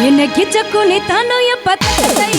ನಿನ್ನ ಗಿಚ್ಚಕ್ಕು ನಿತಾನು ಎಪ್ಪತ್ತೈ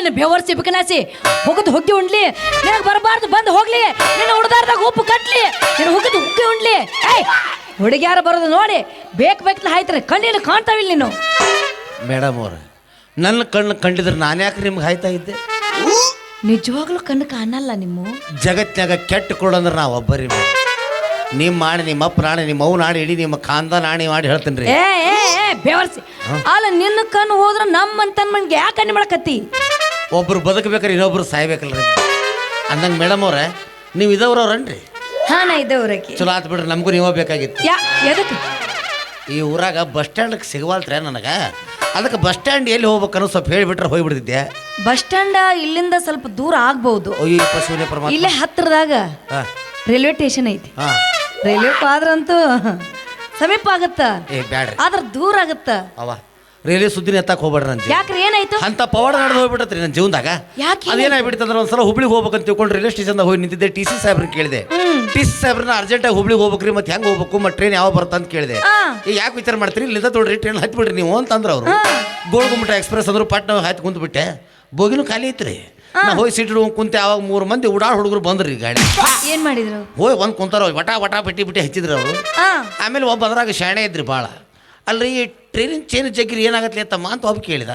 ಯಾಳಿನ ಬೆವರ್ ಬಿಕನಾಸಿ ಹೋಗದ್ ಹುಗ್ಗಿ ಉಂಡ್ಲಿ ನಿನಗೆ ಬರಬಾರ್ದು ಬಂದು ಹೋಗ್ಲಿ ನಿನ್ನ ಉಡ್ದಾರ್ದಾಗ ಉಪ್ಪು ಕಟ್ಲಿ ನಿನ್ನ ಹುಗ್ಗದ ಹುಗ್ಗಿ ಉಂಡ್ಲಿ. ಏಯ್ ಹುಡುಗ್ಯಾರ ಬರೋದು ನೋಡಿ ಬೇಕು ಬೇಕಲ್ಲ ಹಾಯ್ತಾರೆ ಕಣ್ಣಿನ ಕಾಣ್ತಾವಿಲ್ಲ ನೀನು. ಮೇಡಮ್ ಅವ್ರ ನನ್ನ ಕಣ್ಣು ಕಂಡಿದ್ರೆ ನಾನು ಯಾಕೆ ನಿಮ್ಗೆ ಹಾಯ್ತಾ ಇದ್ದೆ? ನಿಜವಾಗ್ಲೂ ಕಣ್ಣು ಕಾಣಲ್ಲ ನಿಮ್ಮ? ಜಗತ್ತಿನಾಗ ಕೆಟ್ಟ ಕೊಡಂದ್ರೆ ನಾವು ಒಬ್ಬರಿ ನಿಮ್ಮ ಮಾಡಿ ನಿಮ್ಮ ಅಪ್ಪ ನಾಣೆ ನಿಮ್ಮ ಅವು ನಾಡಿ ಇಡೀ ನಿಮ್ಮ ಕಾಂದ ನಾಣಿ ಮಾಡಿ ಹೇಳ್ತೀನಿ ರೀ ಏ ಏ ಏ ಬೆವರ್ಸಿ. ಅಲ್ಲ ನಿನ್ನ ಕಣ್ಣು ಹೋದ್ರೆ ನಮ್ಮ ಅಂತ ಮನ್ಗೆ ಯಾಕೆ ಕಣ್ಣು ಮಾಡಕತ್ತಿ? ಒಬ್ರು ಬದುಕಬೇಕಾರೆ ಇನ್ನೊಬ್ರು ಸಾಯ್ಬೇಕಲ್ಲ ರೀ ಅಂದಂಗೆ ಮೇಡಮ್ ಅವ್ರೆ ನೀವು ಇದವ್ರವ್ರನ್ರಿ ಹಾ ನಾ ಇದ್ದವ್ರಕ್ಕೆ ಚಲೋ ಆತ್ ಬಿಡ್ರಿ ನಮಗೂ ನೀವೇ ಬೇಕಾಗಿತ್ತು. ಯಾ ಎದಕ್ಕೆ ಈ ಊರಾಗ ಬಸ್ ಸ್ಟ್ಯಾಂಡ್ಗೆ ಸಿಗವಲ್ತ್ರೆ ನನಗೆ? ಅದಕ್ಕೆ ಬಸ್ ಸ್ಟ್ಯಾಂಡ್ ಎಲ್ಲಿ ಹೋಗ್ಬೇಕನ್ನೋ ಸ್ವಲ್ಪ ಹೇಳಿಬಿಟ್ರೆ ಹೋಗ್ಬಿಡ್ತಿದ್ದೆ ಬಸ್ ಸ್ಟ್ಯಾಂಡ್ ಇಲ್ಲಿಂದ ಸ್ವಲ್ಪ ದೂರ ಆಗ್ಬಹುದು ಅಯ್ಯೋ ಪಶುವಿನ ಇಲ್ಲೇ ಹತ್ತಿರದಾಗ ಹಾಂ. ರೈಲ್ವೆ ಸ್ಟೇಷನ್ ಐತಿ. ಹಾಂ. ರೈಲ್ವೆ ಆದ್ರಂತೂ ಸಮೀಪ ಆಗತ್ತ. ಏ ಬ್ಯಾಡ್ರಿ. ಆದ್ರ ದೂರ ಆಗತ್ತ. ಅವ ರೈಲ್ವೆ ಸುದ್ದಿನ ಎತ್ತಕ್ಕೆ ಹೋಗ್ಬೇಡ್ರಿ ನನ್ನ ಜೀವ ಯಾಕ್ರಿ ಏನಾಯ್ತು? ಅಂತ ಪವಾಡ ನಡೆದು ಹೋಗ್ಬಿಟ್ಟತ್ರಿ ನನ್ನ ಜೀವನದಾಗ. ಯಾಕೆ? ಅದೇನಾಗ್ಬಿಡ್ತಂದ್ರೆ ಒಂದ್ಸಲ ಹುಬ್ಳಿಗೆ ಹೋಗ್ಬೇಕಂತ ತಿಳ್ಕೊಂಡು ರೈಲ್ವೆ ಸ್ಟೇಷನ್ದಾಗ ಹೋಗಿ ನಿಂತಿದ್ದೆ ಟಿ ಸಿ ಸಾಹೇಬ್ರನ್ನ ಕೇಳಿದೆ. ಟಿ ಸಿ ಸಾಹೇಬ್ರನ್ನ ಅರ್ಜೆಂಟಾಗಿ ಹುಬ್ಳಿಗೆ ಹೋಗ್ಬೇಕ್ರಿ ಮತ್ತೆ ಹೆಂಗೆ ಹೋಗ್ಬೇಕು ಮತ್ತೆ ಟ್ರೈನ್ ಯಾವ ಬರುತ್ತೆ ಅಂತ ಕೇಳಿದೆ. ಆ. ಈ ಯಾಕೆ ವಿಚಾರ ಮಾಡ್ತೀರಿ? ಇಲ್ಲಿಂದ ತೊಡ್ರಿ ಟ್ರೈನ್ ಹತ್ಬಿಡ್ರಿ ನೀವು ಅಂತಂದ್ರೆ ಅವರು. ಗೋಳ್ಗುಮ್ಮಟ ಎಕ್ಸ್ಪ್ರೆಸ್ ಅಂದ್ರು ಪಟ್ನ ಹತ್ತಿ ಕುಂತ್ಬಿಟ್ಟೆ. ಬೋಗಿನೂ ಖಾಲಿ ಐತ್ರಿ. ನಾ ಹೋಗಿ ಸೀಟ್ ಹಿಡ್ಕೊಂಡ್ ಕುಂತೆ ಅವಾಗ ಮೂರು ಮಂದಿ ಉಡಾಳ್ ಹುಡುಗರು ಬಂದ್ರಿ ಗಾಡಿ. ಏನ್ ಮಾಡಿದ್ರು? ಹೋಗಿ ಒಂದು ಕುಂತಾರ ವಟಾ ವಟಾ ಬಿಟ್ಟಿ ಬಿಟ್ಟಿ ಹಚ್ಚಿದ್ರು ಅವರು. ಆ ಆಮೇಲೆ ಒಬ್ಬ ಅದ್ರಾಗ ಶಾಣೆ ಇದ್ರಿ ಭಾಳ ಅಲ್ರಿ ಈ ಟ್ರೈನಿನ ಚೇನ್ ಜಗ್ಗಿರಿ ಏನಾಗತ್ತೆ ತಮ್ಮ ಅಂತ ಒಬ್ಬ ಕೇಳಿದ.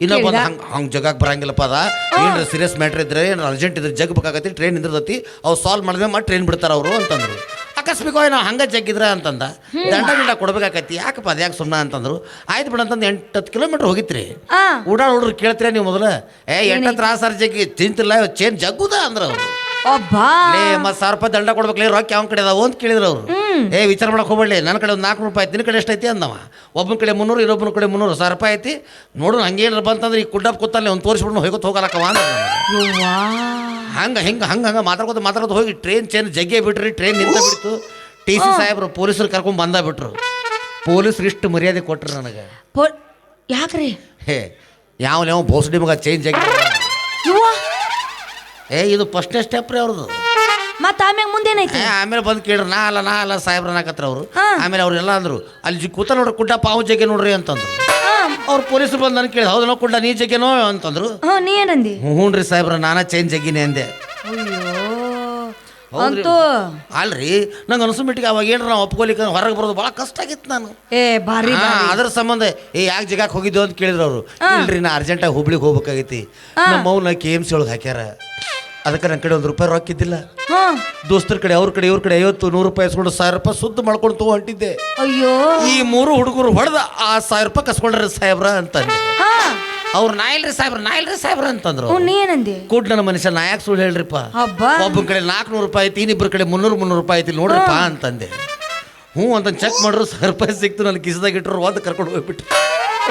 ಇನ್ನೊಬ್ಬ ಒಂದು ಹಂಗೆ ಹಂಗೆ ಜಗಕ್ಕೆ ಬರಂಗಿಲ್ಲಪ್ಪ ಅದ. ಏನು ಸೀರಿಯಸ್ ಮ್ಯಾಟ್ರ್ ಇದ್ರೆ ಏನು ಅರ್ಜೆಂಟ್ ಇದ್ರೆ ಜಗ್ ಬೇಕಾಗತ್ತೆ ಟ್ರೈನ್ ನಿಂದಿರ್ತತಿ ಅವು ಸಾಲ್ವ್ ಮಾಡಿದ್ರೆ ಮತ್ತೆ ಟ್ರೈನ್ ಬಿಡ್ತಾರೆ ಅವರು ಅಂತಂದ್ರು. ಅಕಸ್ಮಿಕವಾಗಿ ನಾವು ಹಂಗೆ ಜಗ್ಗಿದ್ರೆ ಅಂತಂದ. ದಂಡ ಗಿಂಡ ಕೊಡ್ಬೇಕಾಕತಿ ಯಾಕಪ್ಪ ಅದು ಯಾಕೆ ಸುಮ್ಮನೆ ಅಂತಂದ್ರು. ಆಯ್ತು ಬಿಡ ಅಂತಂದು ಎಂಟು ಹತ್ತು ಕಿಲೋಮೀಟ್ರ್ ಹೋಗಿತ್ರಿ. ಉಡಾಳ್ ಹುಡ್ರು ಕೇಳ್ತೀರ ನೀವು ಮೊದಲು? ಏ ಎಂಟು ಸರ್ ಜಗ್ಗಿ ತಿಂತಿಲ್ಲ ಚೇನ್ ಜಗ್ಗುದ ಅಂದ್ರೆ ಅವ್ರು. ಲೇ ಮತ್ ಸಾವಿರ ರೂಪಾಯಿ ದಂಡ ಕೊಡ್ಬೇಕಲ್ಲ ರೊಕ್ಕ ಯಾವ ಕಡೆ ಅದಾವ ಅಂತ ಕೇಳಿದ್ರು ಅವ್ರು. ಏ ವಿಚಾರ ಮಾಡಕ್ಕೆ ಹೋಗ್ಬೇಡಿ. ನನ್ನ ಕಡೆ ಒಂದು ನಾಲ್ಕು ರೂಪಾಯಿ ಐತಿ. ನಿನ್ನ ಕಡೆ ಎಷ್ಟೈತಿ ಅಂದವ? ಒಬ್ಬನ ಕಡೆ ಮುನ್ನೂರು ಇನ್ನೊಬ್ಬನ ಕಡೆ ಮುನ್ನೂರು ಸಾವಿರ ರೂಪಾಯಿ ಐತಿ. ನೋಡು ಹಂಗೇನಾರ ಬಂತಂದ್ರೆ ಈ ಕುಡ್ಡಪ್ಪ ಕೂತಲ್ಲಿ ಒಂದು ತೋರಿಸ್ಬಿಟ್ಟು ಹೋಗೋದು ಹೋಗಲಕ್ಕವ ಅಂದ ಯವ್ವಾ. ಹಂಗೆ ಹಿಂಗೆ ಹಂಗೆ ಹಂಗೆ ಮಾತಾಡ್ಕೋತ ಮಾತಾಡೋದು ಹೋಗಿ ಟ್ರೈನ್ ಚೇನ್ ಜಗ್ಗೆ ಬಿಟ್ರಿ ಟ್ರೈನ್ ನಿಂತ ಬಿಡ್ತು. ಟಿ ಸಿ ಸಾಹೇಬ್ರು ಪೊಲೀಸರು ಕರ್ಕೊಂಡು ಬಂದ ಬಿಟ್ರು. ಪೊಲೀಸರು ಇಷ್ಟು ಮರ್ಯಾದೆ ಕೊಟ್ರು ನನಗೆ. ಯಾಕ್ರಿ? ಹೇ ಯಾವ ಬೋಸಡಿ ಮಗ ಚೇಂಜ್ ಆಗಿ ಏ ಇದು ಫಸ್ಟ್ನೇ ಸ್ಟೆಪ್ ರೀ ಅವ್ರದ್ದು ಮತ್ತ ಆಮ್ಯಾಗ ಮುಂದೇನೈತಿ? ಆಮೇಲೆ ಬಂದು ಕೇಳ್ರಿ ನಾ ಅಲ್ಲ ನಾ ಅಲ್ಲ ಸಾಹೇಬ್ರ ಅನ್ನಕತ್ರ ಅವರು. ಆಮೇಲೆ ಆಮೇಲೆ ಅವ್ರೆಲ್ಲ ಅಂದ್ರು ಅಲ್ಲಿ ಜಿ- ಕೂತ ನೋಡ್ರಿ ಕುಡ್ಡ ಪಾವು ಜಗ್ಗೆ ನೋಡ್ರಿ ಅಂತಂದ್ರು. ಅವ್ರು ಪೊಲೀಸರು ಬಂದು ನನಗೆ ಕೇಳಿ ಹೌದನೋ ಕುಡ್ಡ ನೀ ಜಗ್ಗೆನೋ ಅಂತಂದ್ರು. ಹ್ಞೂ ನೀ ಏನಂದಿ ಹ್ಞೂ ರೀ ಸಾಹೇಬ್ರ ನಾನಾ ಚೇಂಜ್ ಜಗ್ಗಿನಿ ಅಂದೆ. ಅಯ್ಯೋ. ಹೌದ್ರಿ. ಅಂತೂ. ಅಲ್ರಿ ನಂಗೆ ಮಿಟ್ಟಿಗೆ ಅವಾಗ ಏನ್ರ ನಾವು ಒಪ್ಕೊಲಿಕ್ಕೆ ಹೊರಗೆ ಬರೋದು ಭಾಳ ಕಷ್ಟ ಆಗಿತ್ತು ನಾನು. ಏ ಭಾರಿ ಹಾ, ಅದ್ರ ಸಂಬಂಧ ಏ ಯಾಕೆ ಜಗಕ್ಕೆ ಹೋಗಿದ್ದು ಅಂತ ಕೇಳಿದ್ರು ಅವರು. ಇಲ್ರಿ ನಾ ಅರ್ಜೆಂಟಾಗಿ ಹುಬ್ಳಿಗೆ ಹೋಗ್ಬೇಕಾಗೈತಿ. ನಮ್ಮ ಮೌನ ಕೆ ಎಂ ಸಿ ಒಳಗೆ ಹಾಕ್ಯಾರ. ಅದಕ್ಕೆ ನನ್ನ ಕಡೆ ಒಂದು ರೂಪಾಯಿ ರೊಕ್ಕ ಇದ್ದಿಲ್ಲ ಹಾ. ದೋಸ್ತರ ಕಡೆ ಅವ್ರ ಕಡೆ ಇವ್ರ ಕಡೆ ಐವತ್ತು ನೂರು ರೂಪಾಯಿ ಇಸ್ಕೊಂಡು ಸಾವಿರ ರೂಪಾಯಿ ಸುದ್ದು ಮಾಡ್ಕೊಂಡು ತಗೋ ಹೊಂಟಿದ್ದೆ. ಅಯ್ಯೋ. ಈ ಮೂರು ಹುಡುಗರು ಹೊಡೆದ ಆ ಸಾವಿರ ರೂಪಾಯಿ ಕಸ್ಕೊಂಡ್ರಿ ಸಾಹೇಬ್ರ ಅಂತ ಹಾ. ಅವ್ರು ನಾ ಇಲ್ರಿ ಸಾಹೇಬ್ರ ನಾ ಇಲ್ರಿ ಸಾಹೇಬ್ರ ಅಂತಂದ್ರು. ಹ್ಞೂ ಏನಂದಿ? ಕೂಡ್ ನನ್ನ ಮನುಷ್ಯ ನಾ ಯಾಕೆ ಸುಳ್ಳು ಹೇಳ್ರಿಪ್ಪ. ಹಬ್ಬ? ಒಬ್ಬನ ಕಡೆ ನಾಲ್ಕುನೂರು ರೂಪಾಯಿ ಐತಿ ಇನ್ನಿಬ್ಬರ ಕಡೆ ಮುನ್ನೂರು ಮುನ್ನೂರು ರೂಪಾಯಿ ಐತಿ ನೋಡ್ರಿಪ್ಪ ಅಂತಂದೆ. ಹ್ಞೂ ಅಂತ ಚೆಕ್ ಮಾಡ್ರು ಸಾವಿರ ರೂಪಾಯಿ ಸಿಕ್ತು ನನ್ನ ಕಿಸದಾಗ ಇಟ್ಟರು ಒಂದು ಕರ್ಕೊಂಡು ಹೋಗ್ಬಿಟ್ಟು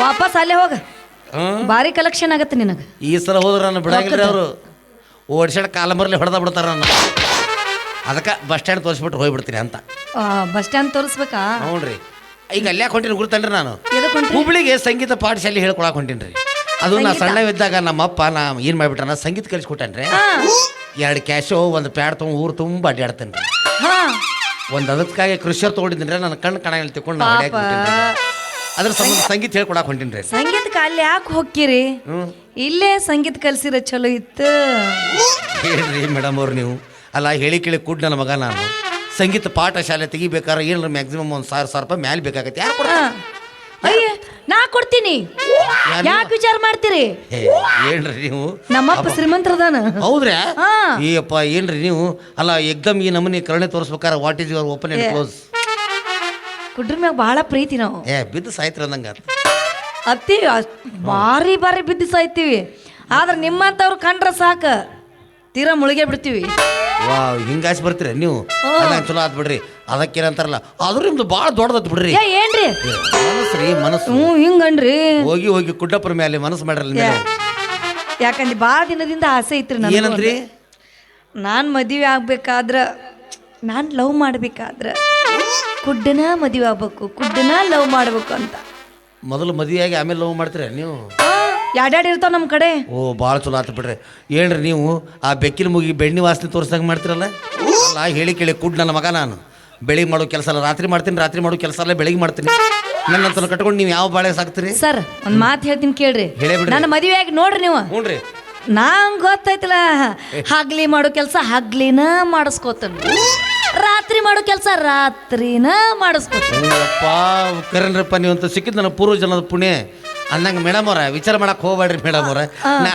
ವಾಪಸ್ ಅಲ್ಲೇ ಹೋಗ. ಹಾ. ಭಾರಿ ಕಲೆಕ್ಷನ್ ಆಗತ್ತೆ ನಿನಗ. ಈ ಸಲ ಹೋದ್ರೆ ನಾನು ಬಿಡಂಗಿಲ್ಲ ಅವರು. ಓಡಿಸಾಡ ಕಾಲಂಬರ್ಲಿ ಹೊಡೆದ ಬಿಡ್ತಾರ ಅದಕ್ಕೆ ಬಸ್ ಸ್ಟ್ಯಾಂಡ್ ತೋರಿಸ್ಬಿಟ್ಟು ಹೋಗ್ಬಿಡ್ತೀನಿ ಅಂತ. ಬಸ್ ಸ್ಟ್ಯಾಂಡ್ ತೋರಿಸ್ಬೇಕಾ? ಹ್ಞೂ ಈಗ ಅಲ್ಲೇ ಹೊಂಟೀನಿ ಗುರ್ತನ್ರಿ ನಾನು? ಎದಕ್ ಹೊಂಟ್ರಿ? ಹುಬ್ಳಿಗೆ ಸಂಗೀತ ಪಾಠಶಾಲೆ ಹೇಳ್ಕೊಳಕ್ ಹೊಂಟೀನಿ ರೀ ಅದು ನಾ ಸಣ್ಣವಿದ್ದಾಗ ನಮ್ಮಪ್ಪ ನಾ ಏನು ಮಾಡ್ಬಿಟ್ಟ ಸಂಗೀತ ಕಲಿಸ್ಕೊಟ್ಟೇನ್ರಿ. ಹಾ. ಎರಡು ಕ್ಯಾಶೋ ಒಂದು ಪ್ಯಾಡ್ ತೊಗೊಂಡು ಊರು ತುಂಬ ಅಡ್ಡಾಡ್ತೇನೆ ರೀ ಹಾ. ಒಂದು ಅದಕ್ಕಾಗಿ ಕೃಷಿಯರ್ ತೊಗೊಂಡಿದ್ದೀನಿ ರೀ ನನ್ನ ಕಣ್ಣು ಕಣ ತಿಳ್ಕೊಂಡು ಬಿಟ್ಟಿನ್ರಿ. ಅದ್ರ ಸಂಬಂಧ ಸಂಗೀತ ಹೇಳ್ಕೊಡಕ್ ಹೊಂಟೀನಿ ರೀ. ಸಂಗೀತ ಅಲ್ಲಿ ಯಾಕೆ ಹೋಗ್ತೀರಿ ಹ್ಞೂ ಇಲ್ಲೇ ಸಂಗೀತ ಕಲ್ಸಿರ ಚಲೋ ಇತ್ತು? ಹೇಳ್ರಿ ಮೇಡಮ್ ಅವ್ರು ನೀವು. ಅಲ್ಲ ಹೇಳಿ ಕೇಳಿ ಕೂಡ್ ನನ್ನ ಮಗ ನಾನು. ಸಂಗೀತ ಪಾಠ ಶಾಲೆ ತೆಗಿಬೇಕಾದ್ರೆ ಏನಾರ ಮ್ಯಾಕ್ಸಿಮಮ್ ಒಂದು ಸಾವಿರ ಸಾವಿರ ರೂಪಾಯಿ ಮ್ಯಾಲೆ ಬೇಕಾಗತ್ತೆ. ಯಾರು ಕೊಡ ಹಾ. ಅಯ್ಯ ನಾ ಕೊಡ್ತೀನಿ. ಯಾರು? ಯಾಕೆ ವಿಚಾರ ಮಾಡ್ತೀರಿ? ಏನ್ರಿ ನೀವು. ನಮ್ಮಪ್ಪ ಶ್ರೀಮಂತರದಾನ? ಹೌದ್ರಾ? ಹಾ. ಏಯಪ್ಪ ಏನ್ರಿ ನೀವು? ಅಲ್ಲ ಎಕ್ದಮ್ ಈ ನಮೂನಿ ಕರುಣೆ ತೋರಿಸ್ಬೇಕಾದ್ರೆ what is your open and close ಕುಡ್ರ ಮ್ಯಾಗ ಬಹಳ ಪ್ರೀತಿ ನಾವು. ಏ ಬಿದ್ದು ಸಾಯ್ತಿರ ಅಂದಂಗೆ ಅತ್ತಿ ಬಾರಿ ಭಾರಿ ಭಾರಿ ಬಿದ್ದು ಸಾಯ್ತೀವಿ. ಆದ್ರೆ ನಿಮ್ಮಂಥವ್ರು ಕಂಡ್ರೆ ಸಾಕು. ತೀರಾ ಮುಳುಗೇ ಬಿಡ್ತೀವಿ. ವಾ ಹಿಂಗಾಸಿ ಬರ್ತೀರ ನೀವು? ಅದಂಗ ಚಲೋ ಆತ್ ಬಿಡ್ರಿ. ಅದಕ್ಕೇನಂತಾರಲ್ಲ ಆದ್ರೂ ನಿಮ್ದು ಭಾಳ ದೊಡ್ಡದತ್ ಬಿಡ್ರಿ. ಏ ಏನ್ರಿ? ಮನಸ್ಸು ರೀ ಮನಸ್ಸು. ಹ್ಞೂ ಹಿಂಗನ್ರಿ. ಹೋಗಿ ಹೋಗಿ ಕುಡ್ಡಪ್ಪರ ಮೇಲೆ ಮನಸ್ಸು ಮಾಡ್ರಲ್ಲ ನೀವು. ಯಾಕಂದ್ರೆ ಭಾಳ ದಿನದಿಂದ ಆಸೆ ಐತ್ರಿ ನನಗೂ ಏನಂದ್ರಿ? ನಾನು ಮದುವೆ ಆಗ್ಬೇಕಾದ್ರ ನಾನು ಲವ್ ಮಾಡಬೇಕಾದ್ರೆ ಕುಡ್ಡನ ಮದುವೆ ಆಗ್ಬೇಕು ಕುಡ್ಡನ ಲವ್ ಮಾಡ್ಬೇಕು ಅಂತ. ಮೊದಲು ಮದುವೆಯಾಗಿ ಆಮೇಲೆ ಲವ್ ಮಾಡ್ತೀರ ನೀವು? ಯಾಡ್ಯಾಡ್ ಇರ್ತಾವ ನಮ್ಮ ಕಡೆ? ಓ ಭಾಳ ಚಲೋ ಆತು ಬಿಡ್ರಿ. ಏನ್ರಿ ನೀವು? ಆ ಬೆಕ್ಕಿನ ಮುಗಿ ಬೆಣ್ಣೆ ವಾಸನೆ ತೋರಿಸ್ದಂಗೆ ಮಾಡ್ತಿರಲ್ಲ? ಅಲ್ಲ ಹೇಳಿ ಕೇಳಿ ಕುಡ್ ನನ್ನ ಮಗ ನಾನು. ಬೆಳಿಗ್ಗೆ ಮಾಡೋ ಕೆಲಸ ಅಲ್ಲ ರಾತ್ರಿ ಮಾಡ್ತೀನಿ ರಾತ್ರಿ ಮಾಡೋ ಕೆಲಸ ಅಲ್ಲ ಬೆಳಿಗ್ಗೆ ಮಾಡ್ತೀನಿ. ನನ್ನಂತ ಕಟ್ಕೊಂಡು ನೀವು ಯಾವ ಬಾಳೆ ಸಾಕ್ತೀರಿ? ಸರ್ ಒಂದು ಮಾತು ಹೇಳ್ತೀನಿ ಕೇಳ್ರಿ. ಹೇಳೇ ಬಿಡ್ರಿ. ನನ್ನ ಮದುವೆ ಆಗಿ ನೋಡ್ರಿ ನೀವು. ಹ್ಞೂ ರೀ ನಂಗೆ ಗೊತ್ತೈತಲ್ಲ ಹಗ್ಲಿ ಮಾಡೋ ಕೆಲಸ ಹಗ್ಲಿನ ಮಾಡಿಸ್ಕೋತೀನಿ. ರಾತ್ರಿ ಮಾಡೋ ಕೆಲಸ ರಾತ್ರಿನ ಮಾಡಿಸ್ಕೋತಾನ. ನೀವು ಅಂತ ಸಿಕ್ಕಿದ್ ನನ್ನ ಪೂರ್ವ ಜನದ ಪುಣ್ಯ. ಅನ್ನಂಗೆ ಮೇಡಮ್ ಅವ್ರ ವಿಚಾರ ಮಾಡಕ್ಕೆ ಹೋಗ್ಬೇಡ್ರಿ ಮೇಡಮ್ ಅವ್ರ.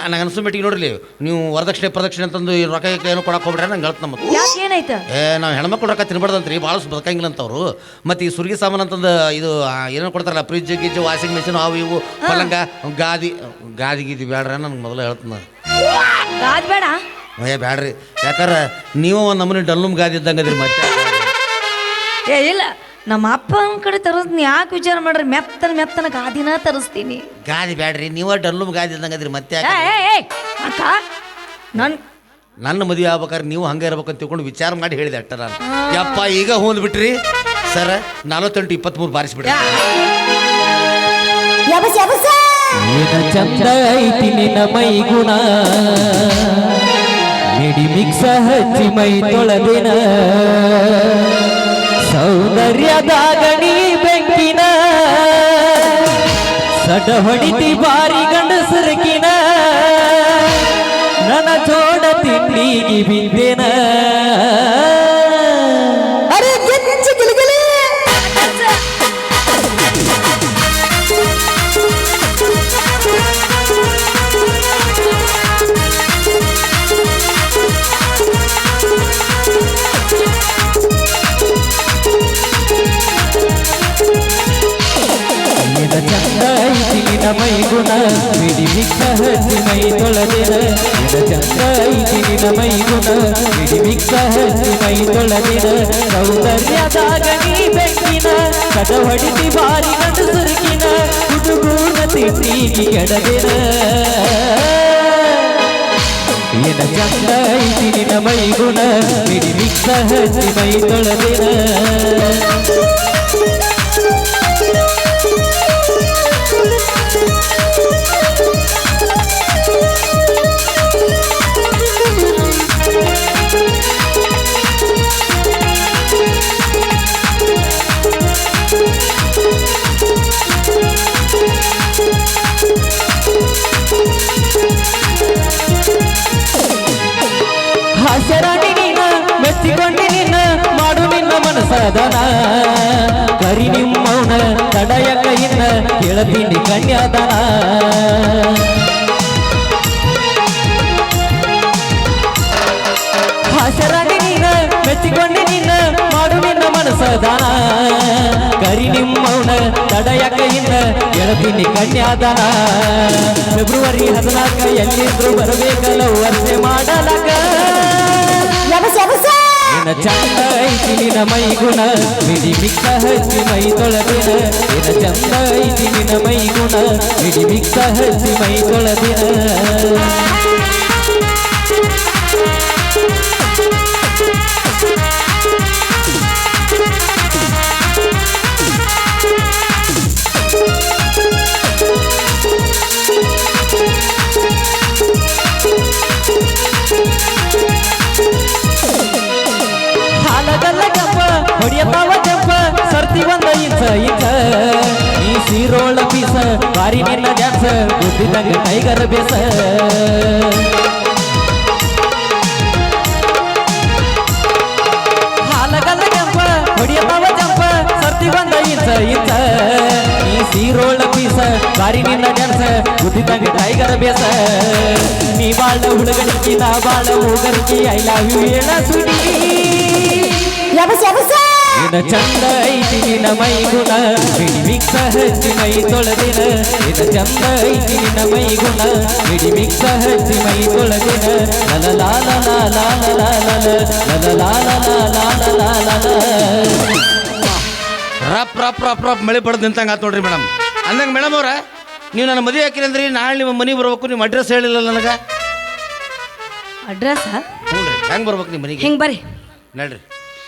ನಂಗೆ ಅನ್ಸು ಮೆಟ್ಟಿಗೆ ನೋಡ್ರಿ ನೀವು ವರದಕ್ಷಿಣೆ ಪ್ರದಕ್ಷಿಣೆ ಅಂತಂದು ಈ ರೊಕ್ಕ ಏನು ಕೊಡಕ್ಕೆ ಹೋಗ್ಬೇಡ್ರಿ ನಂಗೆ ಹೇಳ್ತ ನಮ್ಮ ಯಾಕೆ ಏನಾಯ್ತು? ಏ ನಾವು ಹೆಣ್ಮಕ್ಳು ರೊಕ್ಕ ತಿನ್ಬಾರ್ದಂತ್ರಿ ಭಾಳ ಬದುಕಂಗಿಲ್ಲ ಅಂತವ್ರು ಮತ್ತು ಈ ಸುರ್ಗಿ ಸಾಮಾನು ಅಂತಂದು ಇದು ಏನು ಕೊಡ್ತಾರಲ್ಲ ಫ್ರಿಜ್ ಗಿಜ್ ವಾಷಿಂಗ್ ಮೆಷಿನ್ ಅವು ಇವು ಪಲಂಗ ಗಾದಿ ಗಾದಿ ಗೀದಿ ಬೇಡ್ರ ನನಗೆ ಮೊದಲು ಹೇಳ್ತೀನಿ. ಗಾದ್ ಬೇಡ ಏ ಬೇಡ್ರಿ ಯಾಕಂದ್ರೆ ನೀವು ಒಂದು ನಮೂನಿ ಡಲ್ಲುಮ್ ಗಾದಿ ಇದ್ದಂಗೆ ಅದ್ರಿ ಮತ್ತೆ. ಏ ಇಲ್ಲ. ನಮ್ಮ ಅಪ್ಪನ ಕಡೆ ನೀ ಯಾಕೆ ವಿಚಾರ ಮಾಡ್ರಿ? ಮೆತ್ತನ ಮೆತ್ತನ ಗಾದಿನ ತರಿಸ್ತೀನಿ. ಗಾದಿ ಬೇಡ್ರಿ ನೀವು ಡಲ್ಲುಮ್ ಗಾದಿ ಇದ್ದಂಗೆ ಅದ್ರಿ ಮತ್ತೆ ಯಾಕೆ? ಏ, ಏ, ಅಕ್ಕ ನನ್ ನನ್ನ ಮದುವೆ ಆಗ್ಬೇಕಾದ್ರೆ ನೀವು ಹಂಗೆ ಇರ್ಬೇಕು ಅಂತ ತಿಳ್ಕೊಂಡು ವಿಚಾರ ಮಾಡಿ ಹೇಳಿದೆ ಅಟ್ಟ ನಾನು. ಯಪ್ಪ ಈಗ ಹೋದ್ ಬಿಟ್ರಿ. ಸರ್ ನಲವತ್ತೆಂಟು ಇಪ್ಪತ್ತ್ಮೂರು ಬಾರಿಸ್ಬಿಡ್ರಿ. ಏನ ಚಂದ ಐತಿ ನಿನ್ನ ಮೈ ಗುಣ ನಿಡಿ ಮಿಕ್ಸ ಹಚ್ಚಿ ಮೈ ತೊಳೆದಿನ. ಸೌಂದರ್ಯದಾಗ ನೀ ಬೆಂಕಿನ. ಸಡ ಹೊಡಿತಿ ಬಾರಿ ಗಂಡಸರಕಿನ ನನ್ನ ಜೋಡ ತಿಂಡಿಗೆ ಬಿದ್ದೇನ ಮೈ ತೊಳೆದಿನ ಚಂದ ಐತಿ ಗುಣ ಬಿಡಿ ಮಿಕ್ಕ ಹಚ್ಚಿ ಮೈ ತೊಳೆದಿನ ಸೌಂದರ್ಯದಾಗ ನೀ ಬೆಂಕಿನ ಕದ ಹೊಡಿತಿ ಬಾರಿ ಗಂಡಸರಿಗಿನ ಹುಡುಗೂನ ತಿಂಡಿಗೆ ಕೆಡದಿನ ಏನ ಚಂದ ಮೈ ಗುಣ ಬಿಡಿ ಮಿಕ್ಕ ಹಚ್ಚಿ ಮೈ ತೊಳೆದಿನ ಮನಸದನ ಕರಿ ನಿಮ್ಮವನ ತಡಯ ಕೈಯಿಂದ ಕೇಳತೀನಿ ಕನ್ಯಾದನ. ಹಸರಾಗಿ ನಿನ್ನ ಮೆಚ್ಚಿಕೊಂಡಿ ನಿನ್ನ ಮಾಡು ನಿನ್ನ ಮನಸದನ ಕರಿ ನಿಮ್ಮವನ ತಡಯ ಕೈಯಿಂದ ಕೇಳತೀನಿ ಕನ್ಯಾದನ. ಫೆಬ್ರವರಿ ಹದಿನಾಲ್ಕ ಎಲ್ಲಿದ್ರು ಬರಬೇಕಲ್ಲ, ವರ್ಷೆ ಮಾಡಲಕ ನಿನ್ನ ಚಂದ ಐತಿ ನಿನ್ನ ಮೈ ಗುಣ ಬಿಡಿ ಬಿಕ್ಕ ಮೈ ತೊಳೆದಿನ. ನಿನ್ನ ಚಂದ ಐತಿ ನಿನ್ನ ಮೈ ಗುಣ ಬಿಡಿ ಬಿಕ್ಕ ಮೈ ತೊಳೆದಿನ. ಪೀಸ ಬಾರಿ ನಿನ್ನ ಡ್ಯಾನ್ಸ ಗುದ್ದಿದಂಗ ಟೈಗರ್ ಬೇಸ. ಹಾಲಗಲ್ಲ ಜಂಪ ಹೊಡಿಯಪ್ಪ ಜಂಪ, ಸರ್ತಿ ಬಂದ ಇಂಚ ಇಂಚ ಈ ಸೀರೋಳ ಪೀಸ ಬಾರಿ ನಿನ್ನ ಡ್ಯಾನ್ಸ ಗುದ್ದಿದಂಗ ಟೈಗರ್ ಬೇಸ. ನೀ ಬಾಳ ಹುಡುಗನಿಗೆ ನಾ ಬಾಳ ಹೋಗರ್ಕಿ ಐ ಲವ್ ಯು ಹೇಳ ಸುಡಿ. ಯಬಸ ಚಂದ ಐತಿ ನಿನ್ನ ಮೈ ಗುಣ ಬಿಡಿ ಮಿಕ್ಸ ಹಚ್ಚಿ ಮೈ ತೊಳೆದಿನ ನಿನ್ನ ಚಂದ ಐತಿ ನಿನ್ನ ಮೈ ಗುಣ ಬಿಡಿ ಮಿಕ್ಸ ಹಚ್ಚಿ ಮೈ ತೊಳೆದಿನ ಲಲ ಲಾಲ ಲಾಲ ಲಾಲ ಲಲ ಲಾಲ ಲಾಲ ಲಾಲ ರಪ್ ರಪ್ ರಪ್ ರಪ್ ಮಳೆ ಬಡ್ದು ನಿಂತಂಗೆ ಆತು ನೋಡ್ರಿ ಮೇಡಮ್ ಅಂದಂಗೆ ಮೇಡಮ್ ಅವ್ರ ನೀವು ನನ್ನ ಮದುವೆ ಹಾಕಿರಿ ಅಂದ್ರಿ ನಾಳೆ ನಿಮ್ಮ ಮನೆಗೆ ಬರ್ಬೇಕು ನಿಮ್ಮ ಅಡ್ರೆಸ್ ಹೇಳಿಲ್ಲ ನನಗೆ ಅಡ್ರೆಸ್ ಹ್ಞೂ ರೀ ಹೆಂಗೆ ಬರ್ಬೇಕು ನಿಮ್ಮ ಮನೆಗೆ ಹಿಂಗ್ ಬರ್ರಿ ನಡ್ರಿ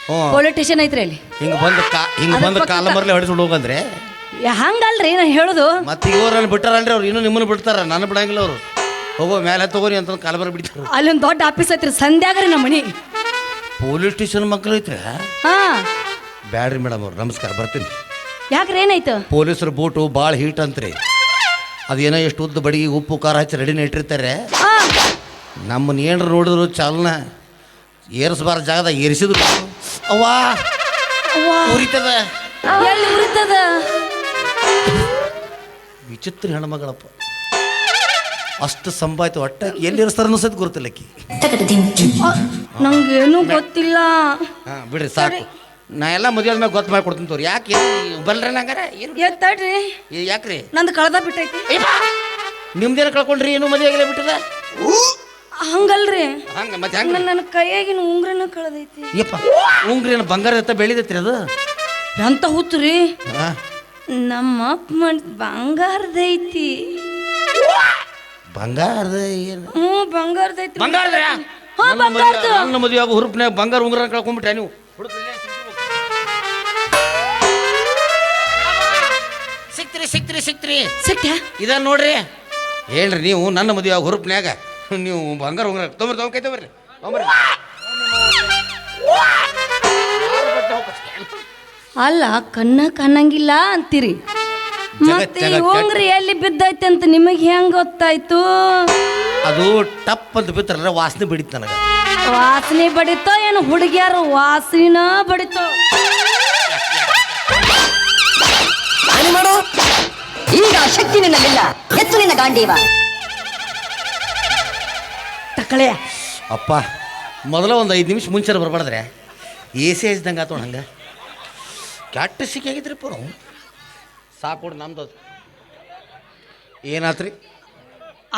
ಸ್ಟೇಷನ್ ಐತ್ರಿ ಅಲ್ಲಿ. ಹಿಂಗ ಬಂದು ಹಿಂಗ ಬಂದು ಕಾಲ ಮರಲಿ ಹೊಡಿಸ್ಕೊಂಡು ಹೋಗಂದ್ರೆ? ಹಂಗಲ್ರಿ ನಾ ಹೇಳುದು. ಮತ್ತೆ ಇವ್ರನ್ನ ಬಿಟ್ಟಾರಲ್ರಿ ಅವ್ರು ಇನ್ನೂ ನಿಮ್ಮನ್ನ ಬಿಡ್ತಾರ ನಾನು ಬಿಡಂಗಿಲ್ಲ ಅವರು. ಹೋಗೋ ಮೇಲೆ ತಗೋರಿ ಅಂತ ಕಾಲ ಬರ ಬಿಡ್ತಾರೆ ಅಲ್ಲಿ ಒಂದು ದೊಡ್ಡ ಆಫೀಸ್ ಐತ್ರಿ ಸಂಧ್ಯಾಗ್ರಿ ನಮ್ಮ ಮನಿ ಪೊಲೀಸ್ ಸ್ಟೇಷನ್ ಮಕ್ಕಳು ಐತ್ರಿ? ಹಾ. ಬ್ಯಾಡ್ರಿ ಮೇಡಮ್ ಅವ್ರು ನಮಸ್ಕಾರ ಬರ್ತೀನಿ. ಯಾಕ್ರಿ ಏನಾಯ್ತು? ಪೊಲೀಸರ ಬೋಟು ಭಾಳ ಹೀಟ್ ಅಂತ್ರಿ. ಅದೇನೋ ಎಷ್ಟು ಉದ್ದ ಬಡಿಗೆ ಉಪ್ಪು ಖಾರ ಹಚ್ಚಿ ರೆಡಿನ ಇಟ್ಟಿರ್ತಾರೆ. ನಮ್ಮನ್ನ ಏನ್ರ ನೋಡಿದ್ರು ಚಾಲನ ಏರಿಸಬಾರ ಜಾಗದಾಗ ಏರಿಸಿದ್ರು. ಅವ್ವಾ. ಅವ್ವಾ, ಉರಿತದ. ಎಲ್ಲಿ ಉರಿತದ? ವಿಚಿತ್ರ ಹೆಣ್ಮಗಳಪ್ಪ. ಅಷ್ಟು ಸಂಭಾಯ್ತು ಒಟ್ಟ ಎಲ್ಲಿ ಇರಿಸ್ತಾರ ಅನ್ನಿಸೋದು ಗುರುತಿಲ್ಲ ಅಕ್ಕಿ ನಂಗೇನು ಗೊತ್ತಿಲ್ಲ. ಹಾಂ ಬಿಡ್ರಿ ಸಾಕು. ನಾ ಎಲ್ಲ ಮದುವೆ ಆದ್ಮೇಲೆ ಗೊತ್ತು ಮಾಡಿ ಕೊಡ್ತೀನಿ ತೋರಿ. ಯಾಕೆ ಏನು ಬಲ್ರಿ ನಂಗಾರ ಏನು? ಏ ತಡ್ರಿ. ಇದು ಯಾಕ್ರಿ? ನಂದು ಕಳ್ದ ಬಿಟ್ಟೈತಿ. ನಿಮ್ದೇನು ಕಳ್ಕೊಂಡ್ರಿ? ಏನು ಮದುವೆ ಆಗಿಲ್ಲ ಬಿಟ್ಟದ? ಹಂಗಲ್ರಿ. ಹಂಗೆ ಮತ್ತೆ ಹಂಗ ನನ್ನ ಕೈಯಾಗಿನ ಉಂಗ್ರನ ಕಳೆದೈತಿ. ಯಪ್ಪ ಉಂಗ್ರಿ ಬಂಗಾರ ಎತ್ತ ಬೆಳಿದೈತ್ರಿ ಅದು? ಎಂತ ಹುತ್ತರಿ? ಹಾಂ ನಮ್ಮ ಅಪ್ಪ ಮಾಡಿದ ಬಂಗಾರದೈತಿ ಬಂಗಾರದ ಏನು? ಹ್ಞೂ ಬಂಗಾರದೈತಿ ಬಂಗಾರದ ಹಾ ಬಂಗಾರದ. ನನ್ನ ಮದುವೆ ಆಗೋ ಹುರುಪ್ನ್ಯಾಗ ಬಂಗಾರ ಉಂಗ್ರ ಕಳ್ಕೊಂಡ್ಬಿಟ್ರೆ ನೀವು. ಸಿಕ್ತ್ರಿ ಸಿಕ್ತ್ರಿ ಸಿಕ್ತ್ರಿ. ಸಿಕ್ತ ಇದನ್ನ ನೋಡ್ರಿ. ಹೇಳ್ರಿ ನೀವು ನನ್ನ ಮದುವೆ ಆಗೋ ಹುರುಪ್ನ್ಯಾಗ. ನೀವು ಬಂಗಾರ ಹೋಗ್ರ ತೊಂಬರ್ರಿ ತೊಗೊಂಡ್ ಕೈ ತೊಂಬರ್ರಿ ತೊಂಬರ್ರಿ ಅಲ್ಲ ಕಣ್ಣ ಕಾಣಂಗಿಲ್ಲ ಅಂತೀರಿ. ಮತ್ತೆ ಈ ಉಂಗ್ರಿ ಎಲ್ಲಿ ಬಿದ್ದೈತೆ ಅಂತ ನಿಮಗೆ ಹೆಂಗ್ ಗೊತ್ತಾಯ್ತು? ಅದು ಟಪ್ ಅಂತ ಬಿತ್ತಲ್ಲ ವಾಸನೆ ಬಿಡಿತ್ತು ನನಗೆ. ವಾಸನೆ ಬಡಿತೋ ಏನು ಹುಡುಗಿಯರು ವಾಸನ ಬಡಿತೋ? ಹಾನಿ ಮಾಡು. ಈಗ ಶಕ್ತಿ ನಿನ್ನಲ್ಲಿಲ್ಲ ಎತ್ತು ನಿನ್ನ ಗಾಂಡೀವ. ತಕಳೆಯ ಅಪ್ಪ ಮೊದಲ ಒಂದು ಐದು ನಿಮಿಷ ಮುಂಚೆ ಬರಬಾರ್ದ್ರೆ. ಎ ಸಿ ಹಚ್ದಂಗೆ ಆತೋಣ ಹಂಗೆ. ಕೆಟ್ಟ ಸಿಕ್ಕಾಗಿದ್ರಿ ಪೂರ ಸಾಕು ನಮ್ದು ಅದು. ಏನಾತ್ರಿ?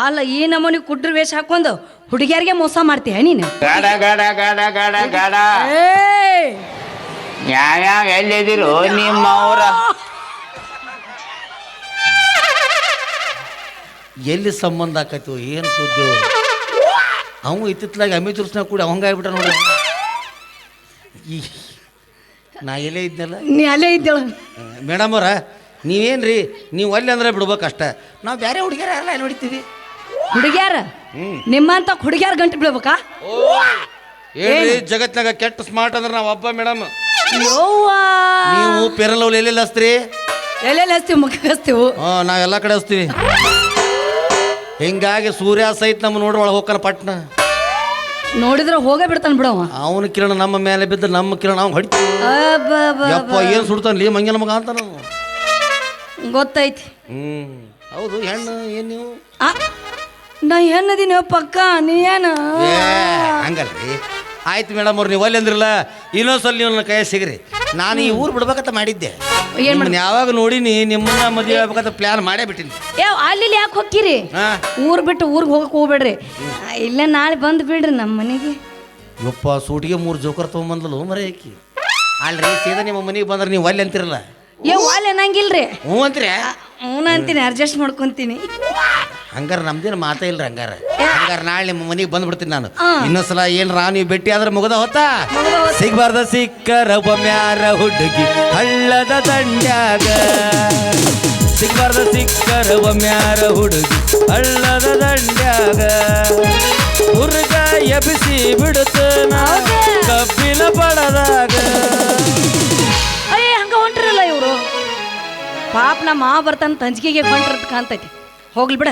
ಅಲ್ಲ ಈ ನಮೂನಿ ಕುಡ್ರ ವೇಷ ಹಾಕೊಂಡು ಹುಡುಗಿಯರಿಗೆ ಮೋಸ ಮಾಡ್ತೀಯ ನೀನು? ಗಾಡ ಗಾಡ ಗಾಡ ಗಾಡ ಗಾಡ. ಏಯ್! ಯಾವ್ಯಾವ ಎಲ್ಲಿದಿರು ನಿಮ್ಮ ಅವರ ಎಲ್ಲಿ ಸಂಬಂಧ ಆಕೈತು ಏನು ಸುದ್ದಿ ಅವ ಇತ್ತಿತ್ತಲಾಗಿ ಅಮಿತ್ ರುಸ್ನಾಗ ಕೂಡ ಅವಂಗಾಗ್ಬಿಟ್ಟ ನೋಡಿ ಈ ನಾ ಎಲ್ಲೇ ಇದ್ನಲ್ಲ? ನೀ ಅಲ್ಲೇ ಇದ್ದೇಳ. ಮೇಡಮ್ ಅವ್ರ ರೀ ನೀವು ಅಲ್ಲಿ ಅಂದ್ರೆ ಬಿಡ್ಬೇಕಷ್ಟ. ನಾವು ಬೇರೆ ಹುಡುಗಿಯರ ಎಲ್ಲ ನೋಡಿತೀವಿ ಹುಡುಗಿಯಾರ? ನಿಮ್ಮಂತ ಹುಡುಗಿಯಾರ ಗಂಟು ಬೀಳ್ಬೇಕಾ? ಹೇಳ್ರಿ ಜಗತ್ನಾಗ ಕೆಟ್ಟ ಸ್ಮಾರ್ಟ್ ಅಂದ್ರೆ ನಾವು ಒಬ್ಬ ಮೇಡಮ್. ಯವ್ವಾ. ನೀವು ಪೇರಲವ್ಲು ಎಲ್ಲೆಲ್ಲಿ ಹಚ್ತೀರಿ? ಎಲ್ಲೆಲ್ಲಿ ಹಚ್ತೀವಿ? ಮುಖ ಹಸ್ತೀವಿ ಹಾಂ ನಾವು ಎಲ್ಲ ಕಡೆ ಹಚ್ತೀವಿ. ಹಿಂಗಾಗಿ ಸೂರ್ಯ ಸಹಿತ ನಮ್ಮ ನೋಡ್ರಿ ಒಳಗೆ ಹೋಗ್ತಾನ ಪಟ್ನ. ನೋಡಿದ್ರೆ ಹೋಗೇ ಬಿಡ್ತಾನೆ ಬಿಡವ ಅವನ ಕಿರಣ ನಮ್ಮ ಮೇಲೆ ಬಿದ್ದ ನಮ್ಮ ಕಿರಣ ಅವ್ನು ಹೊಡಿತ. ಯಪ್ಪ ಏನು ಸುಡ್ತಾನ? ಲೀ ಮಂಗನ ಮಗ ಅಂತ ನಾವು ಗೊತ್ತೈತಿ. ಹ್ಞೂ ಹೌದು ಹೆಣ್ಣು ಏನು ನೀವು? ಆ, ನಾ ಹೆಣ್ಣದಿನ ಪಕ್ಕ ನೀ ಏನು? ಏ ಹಂಗಲ್ರಿ. ಆಯ್ತು ಮೇಡಮ್ ಅವ್ರು ನೀವು ಅಲ್ಲಿ ಅಂದ್ರಲ್ಲ ಇನ್ನೊಂದ್ಸಲ ನೀವು ನನ್ನ ಕೈ ಸಿಗ್ರಿ. ನಾನು ಈ ಊರು ಬಿಡ್ಬೇಕಂತ ಮಾಡಿದ್ದೆ. ಏನ್ ನಿಮ್ಮನ್ನ ಯಾವಾಗ ನೋಡಿನಿ ನಿಮ್ಮನ್ನ ಮದುವೆ ಆಗ್ಬೇಕಂತ ಪ್ಲಾನ್ ಮಾಡೇ ಬಿಟ್ಟಿನಿ ಏ ಅಲ್ಲಿ ಯಾಕೆ ಹೋಗ್ತೀರಿ? ಹಾ? ಊರ್ ಬಿಟ್ಟು ಊರಿಗೆ ಹೋಗಕ್ ಹೋಗ್ಬೇಡ್ರಿ. ಇಲ್ಲ ಇಲ್ಲೇ ನಾಳೆ ಬಂದು ಬಿಡ್ರಿ ನಮ್ಮ ಮನೆಗೆ. ಯಪ್ಪ ಸೂಟಿಗೆ ಮೂರು ಜೋಕರ್ ತೊಗೊಂಬಂದ್ಲು ಮರ ಆಕಿ. ಅಲ್ರಿ ಸೀದಾ ನಿಮ್ಮ ಮನೆಗೆ ಬಂದ್ರೆ ನೀವು ಅಲ್ಲಿ ಅಂತಿರಲ್ಲ? ಏ ವಾಲ್ ಏನಂಗಿಲ್ರಿ ಹ್ಞೂ ಅಂತೀರಿ? ಹ್ಞೂ ಅಂತೀನಿ ಅಡ್ಜಸ್ಟ್ ಮಾಡ್ಕೊಂತೀನಿ. ಹಂಗಾರ ನಮ್ದೇನು ಮಾತೇ ಇಲ್ರಿ ಹಂಗಾರ. ಹಂಗಾರ ನಾಳೆ ನಿಮ್ಮ ಮನೆಗೆ ಬಂದ್ಬಿಡ್ತೀನಿ ನಾನು. ಇನ್ನೊಂದು ಸಲ ಏನು ರಾ ನೀವು ಭೇಟಿ ಆದ್ರೆ ಮುಗದ ಹೊತ್ತಾ ಸಿಗಬಾರ್ದ ಹೋತ. ಸಿಗ್ಬಾರ್ದ ಸಿಕ್ಕರ ಒಮ್ಯಾರ ಹುಡುಗಿ ಹಳ್ಳದ ದಂಡ್ಯಾಗ. ಸಿಗ್ಬಾರ್ದ ಸಿಕ್ಕರ ಮ್ಯಾರ ಹುಡುಗಿ ಹಳ್ಳದ ದಂಡ್ಯಾಗ. ಹುರ್ಗ ಎಬಿಸಿ ಬಿಡುತ್ತ? ಕಬ್ಬಿನ ಪಡದಾಗ ಅಯ್ಯ ಹಂಗ ಹೊಂಟ್ರಲ್ಲ ಇವರು? ಪಾಪ ನಮ್ಮ ಮಾ ಬರ್ತಾನ ತಂಜಿಕೆಗೆ ಹೊಂಟ್ರದ್ ಕಾಣ್ತೈತಿ. ಹೋಗ್ಲಿ ಬಿಡ.